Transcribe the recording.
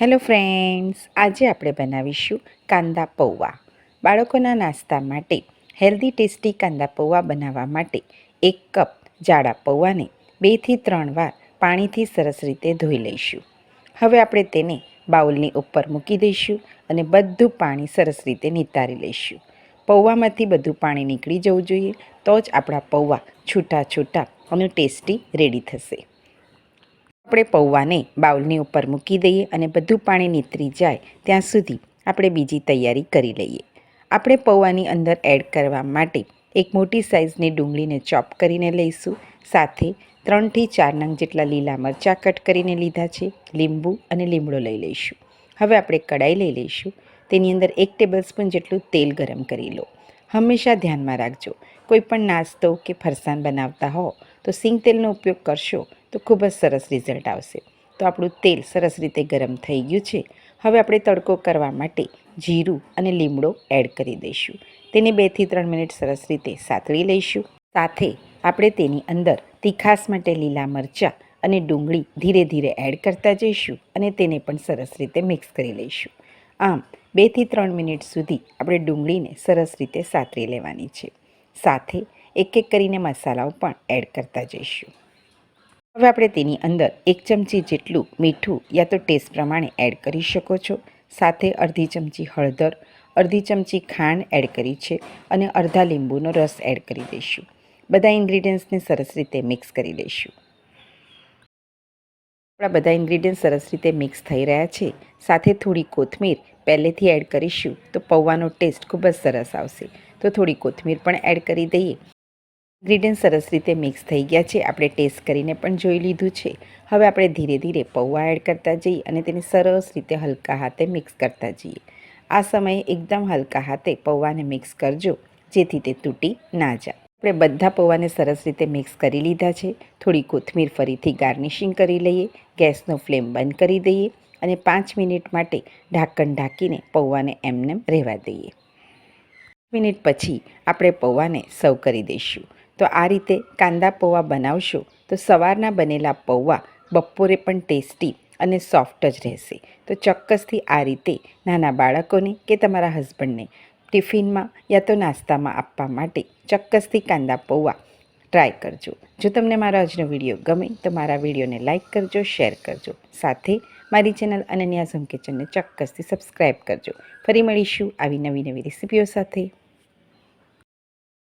Hello friends, આજે આપણે બનાવીશું કાંદા પૌવા. બાળકોના નાસ્તા માટે, હેલ્ધી, ટેસ્ટી કાંદા પૌવા બનાવવા માટે એક કપ જાડા પૌવાને બેથી ત્રણ વાર પાણીથી સરસ રીતે ધોઈ લઈશું. હવે આપણે તેને બાઉલની ઉપર મૂકી દઈશું અને બધું પાણી સરસ રીતે નિતારી લઈશું. પૌવામાંથી બધું પાણી નીકળી જવું જોઈએ, તો જ આપણા પૌવા છૂટા છૂટા અને ટેસ્ટી રેડી થશે. આપણે પૌવાને બાઉલની ઉપર મૂકી દઈએ અને બધું પાણી નીતરી જાય ત્યાં સુધી આપણે બીજી તૈયારી કરી લઈએ. આપણે પૌવાની અંદર એડ કરવા માટે એક મોટી સાઇઝની ડુંગળીને ચોપ કરીને લઈશું. સાથે ત્રણથી ચાર નંગ જેટલા લીલા મરચાં કટ કરીને લીધા છે. લીંબુ અને લીમડો લઈ લઈશું. હવે આપણે કડાઈ લઈ લઈશું. તેની અંદર એક ટેબલસ્પૂન જેટલું તેલ ગરમ કરી લો. હંમેશા ધ્યાનમાં રાખજો. કોઈ પણ નાસ્તો કે ફરસાણ બનાવતા હો તો સિંગ તેલનો ઉપયોગ કરશો તો ખૂબ જ સરસ રિઝલ્ટ આવશે. તો આપણું તેલ સરસ રીતે ગરમ થઈ ગયું છે. હવે આપણે તડકો કરવા માટે જીરું અને લીમડો એડ કરી દઈશું. તેને બેથી ત્રણ મિનિટ સરસ રીતે સાતળી લઈશું. સાથે આપણે તેની અંદર તીખાસ માટે લીલા મરચાં અને ડુંગળી ધીરે ધીરે એડ કરતા જઈશું અને તેને પણ સરસ રીતે મિક્સ કરી લઈશું. આમ બેથી ત્રણ મિનિટ સુધી આપણે ડુંગળીને સરસ રીતે સાતરી લેવાની છે. સાથે એક એક કરીને મસાલાઓ પણ એડ કરતા જઈશું. હવે આપણે તેની અંદર એક ચમચી જેટલું મીઠું યા તો ટેસ્ટ પ્રમાણે એડ કરી શકો છો. સાથે અડધી ચમચી હળદર, અડધી ચમચી ખાંડ એડ કરી છે અને અડધા લીંબુનો રસ એડ કરી દઈશું. બધા ઇન્ગ્રીડિયન્ટ્સને સરસ રીતે મિક્સ કરી દઈશું. આપણા બધા ઇન્ગ્રીડિયન્ટ સરસ રીતે મિક્સ થઈ રહ્યા છે. સાથે થોડી કોથમીર પહેલેથી એડ કરીશું તો પૌવાનો ટેસ્ટ ખૂબ જ સરસ આવશે. તો થોડી કોથમીર પણ એડ કરી દઈએ. ઇન્ગ્રીડિયન્ટ સરસ રીતે મિક્સ થઈ ગયા છે. આપણે ટેસ્ટ કરીને પણ જોઈ લીધું છે. હવે આપણે ધીરે ધીરે પૌવા એડ કરતા જઈએ અને તેને સરસ રીતે હલકા હાથે મિક્સ કરતા જઈએ. આ સમયે એકદમ હલકા હાથે પૌવાને મિક્સ કરજો, જેથી તે તૂટી ના જાય. આપણે બધા પૌવાને સરસ રીતે મિક્સ કરી લીધા છે. થોડી કોથમીર ફરીથી ગાર્નિશિંગ કરી લઈએ, ગેસનો ફ્લેમ બંધ કરી દઈએ અને પાંચ મિનિટ માટે ઢાંકણ ઢાંકીને પૌવાને એમનેમ રહેવા દઈએ. મિનિટ પછી આપણે પૌવાને સર્વ કરી દઈશું. તો આ રીતે કાંદા પૌવા બનાવશો તો સવારના બનેલા પૌવા બપોરે પણ ટેસ્ટી અને સોફ્ટ જ રહેશે. તો ચોક્કસથી આ રીતે નાના બાળકોને કે તમારા હસબન્ડને ટિફિનમાં યા તો નાસ્તામાં આપવા માટે ચોક્કસથી કાંદા પૌવા ટ્રાય કરજો. જો તમને મારો આજનો વીડિયો ગમે તો મારા વિડીયોને લાઇક કરજો, શેર કરજો. સાથે મારી ચેનલ અનન્યા ઝમ કિચનને ચોક્કસથી સબસ્ક્રાઈબ કરજો. ફરી મળીશું આવી નવી નવી રેસીપીઓ સાથે.